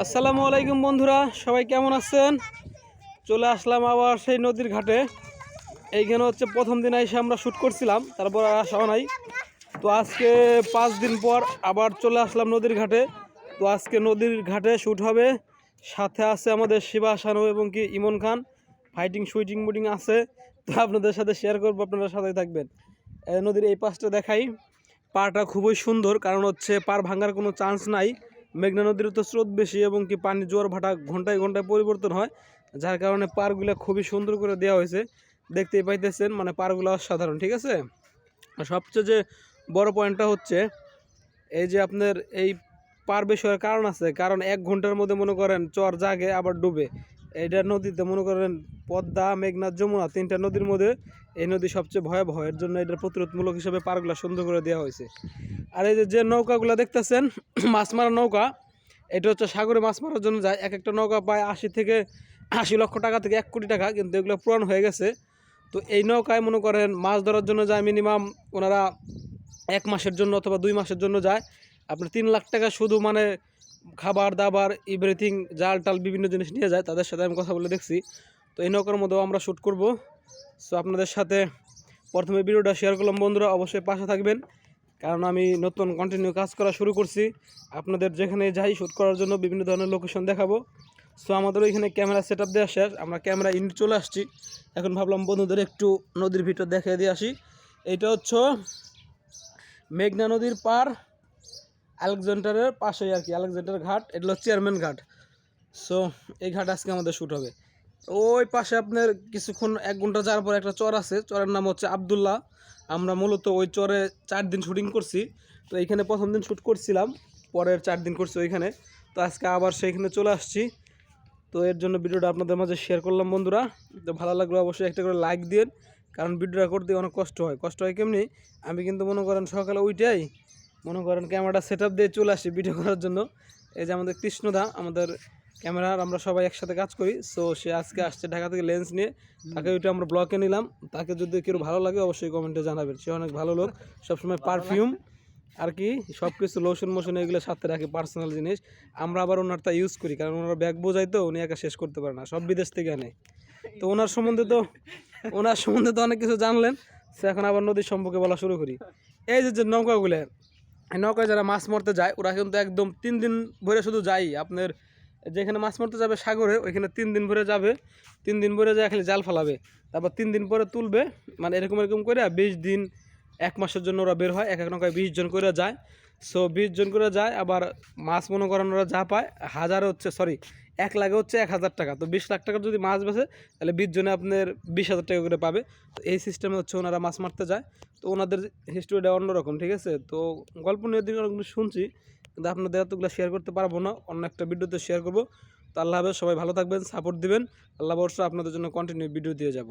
আসসালামু আলাইকুম বন্ধুরা, সবাই কেমন আছেন? চলে আসলাম আবার সেই নদীর ঘাটে। এইখানে হচ্ছে প্রথম দিন এসে আমরা শ্যুট করছিলাম, তারপর আর আসাও নাই। তো আজকে পাঁচ দিন পর আবার চলে আসলাম নদীর ঘাটে। তো আজকে নদীর ঘাটে শ্যুট হবে। সাথে আছে আমাদের শিবা, শানু এবং কি ইমন খান। ফাইটিং শুইটিং মুটিং আছে। তো আপনাদের সাথে শেয়ার করব, আপনারা সাথে থাকবেন। নদীর এই পাশটা দেখাই। পাড়টা খুবই সুন্দর, কারণ হচ্ছে পাড় ভাঙার কোনো চান্স নাই। মেঘনা নদীর তো স্রোত বেশি এবং কি পানি জোয়ার ভাটা ঘন্টায় ঘন্টায় পরিবর্তন হয়, যার কারণে পারগুলো খুবই সুন্দর করে দেওয়া হয়েছে। দেখতেই পাইতেছেন মানে পারগুলো অসাধারণ, ঠিক আছে? সবচেয়ে যে বড় পয়েন্টটা হচ্ছে, এই যে আপনার এই পার বেশি হওয়ার কারণ আছে, কারণ এক ঘণ্টার মধ্যে মনে করেন চর জাগে, আবার ডুবে। এইটা নদীতে মনে করেন পদ্মা, মেঘনা, যমুনা তিনটা নদীর মধ্যে এই নদী সবচেয়ে ভয়াবহ। এর জন্য এটার প্রতিরোধমূলক হিসেবে পারগুলা সুন্দর করে দেওয়া হয়েছে। আর এই যে নৌকাগুলো দেখতেছেন, মাছ মারা নৌকা, এটা হচ্ছে সাগরে মাছ মারার জন্য যায়। এক একটা নৌকা পায় আশি থেকে আশি লক্ষ টাকা থেকে এক কোটি টাকা, কিন্তু এগুলো পুরান হয়ে গেছে। তো এই নৌকায় মনে করেন মাছ ধরার জন্য যায় মিনিমাম ওনারা এক মাসের জন্য অথবা দুই মাসের জন্য যায়। আপনার তিন লাখ টাকা শুধু মানে খাবার দাবার এভরিথিং জাল টাল বিভিন্ন জিনিস নিয়ে যায়, তাদের সাথে আমি কথা বলে দেখছি। তো এই নৌকার মধ্যেও আমরা শ্যুট করব। সো আপনাদের সাথে প্রথমে ভিডিওটা শেয়ার করলাম। বন্ধুরা, অবশ্যই পাশে থাকবেন। কারণ আমি নতুন কন্টিনিউ কাজ করা শুরু করছি। আপনাদের যেখানে যাই শ্যুট করার জন্য বিভিন্ন ধরনের লোকেশন দেখাবো। সো আমাদের ওইখানে ক্যামেরা সেট আপ দেওয়া শেষ। আমরা ক্যামেরা ইউনিট চলে আসছি। এখন ভাবলাম বন্ধুদের একটু নদীর ভিতর দেখে দিয়ে আসি। এটা হচ্ছে মেঘনা নদীর পার আলেকজান্ডারের পাশেই আর কি, আলেকজান্ডার ঘাট, এটা চেয়ারম্যান ঘাট। সো এই ঘাট আজকে আমাদের শ্যুট হবে। ওই পাশে আপনার কিছুক্ষণ, এক ঘণ্টা যাওয়ার পর একটা চর আছে, চরের নাম হচ্ছে আবদুল্লাহ। আমরা মূলত ওই চরে চার দিন শুটিং করছি। তো এইখানে প্রথম দিন শ্যুট করছিলাম, পরের চার দিন করছি ওইখানে। তো আজকে আবার সেইখানে চলে আসছি। তো এর জন্য ভিডিওটা আপনাদের মাঝে শেয়ার করলাম বন্ধুরা। তো ভালো লাগল অবশ্যই একটা করে লাইক দিন কারণ ভিডিওটা করতে অনেক কষ্ট হয়। কষ্ট হয় কেমনি? আমি কিন্তু মনে করেন সকালে ওইটাই মনে করেন ক্যামেরাটা সেট আপ দিয়ে চলে আসি ভিডিও করার জন্য। এই যে আমাদের কৃষ্ণদা আমাদের ক্যামেরার আমরা সবাই একসাথে কাজ করি। সো সে আজকে আসছে ঢাকা থেকে লেন্স নিয়ে। তাকে ওইটা আমরা ব্লকে নিলাম। তাকে যদি কেউ ভালো লাগে অবশ্যই কমেন্টে জানাবেন। সে অনেক ভালো লোক সবসময় পারফিউম আর কি সব কিছু লোশন মোশন এগুলো সাথে রাখে পার্সোনাল জিনিস। আমরা আবার ওনার তা ইউজ করি কারণ ওনার ব্যাগ বোঝাই তো উনি একা শেষ করতে পারে না সব বিদেশ থেকে আনে। তো ওনার সম্বন্ধে তো ওনার সম্বন্ধে তো অনেক কিছু জানলেন। সে এখন আবার নদীর সম্পর্কে বলা শুরু করি। এই যে যে নৌকাগুলো নৌকায় যারা মাছ মরতে যায়, ওরা কিন্তু একদম তিন দিন ভরে শুধু যাই আপনার যেখানে মাছ মরতে যাবে সাগরে, ওইখানে তিন দিন ভরে যাবে। তিন দিন ভরে যায় খালি জাল ফেলাবে। তারপর তিন দিন পরে তুলবে। মানে এরকম এরকম করে বিশ দিন, এক মাসের জন্য ওরা বের হয়। এক এক নৌকায় বিশ জন করে যায়। সো বিশ জন করে যায়, আবার মাছ মনে করেন ওরা যা পায়, হাজার হচ্ছে সরি এক লাখে হচ্ছে এক হাজার টাকা। তো বিশ লাখ টাকা যদি মাছ বেছে তাহলে বিশ জনে আপনার বিশ হাজার টাকা করে পাবে। তো এই সিস্টেমে হচ্ছে ওনারা মাছ মারতে যায়। তো ওনাদের হিস্টোরিটা অন্যরকম, ঠিক আছে? তো গল্প নিয়ে দিন অনেকগুলো শুনছি, কিন্তু আপনাদের এতগুলো শেয়ার করতে পারব না। অন্য একটা ভিডিওতে শেয়ার করব। তো আল্লাহ হাফেজ, সবাই ভালো থাকবেন সাপোর্ট দিবেন। আল্লাহ বর্ষ আপনাদের জন্য কন্টিনিউ ভিডিও দিয়ে যাব।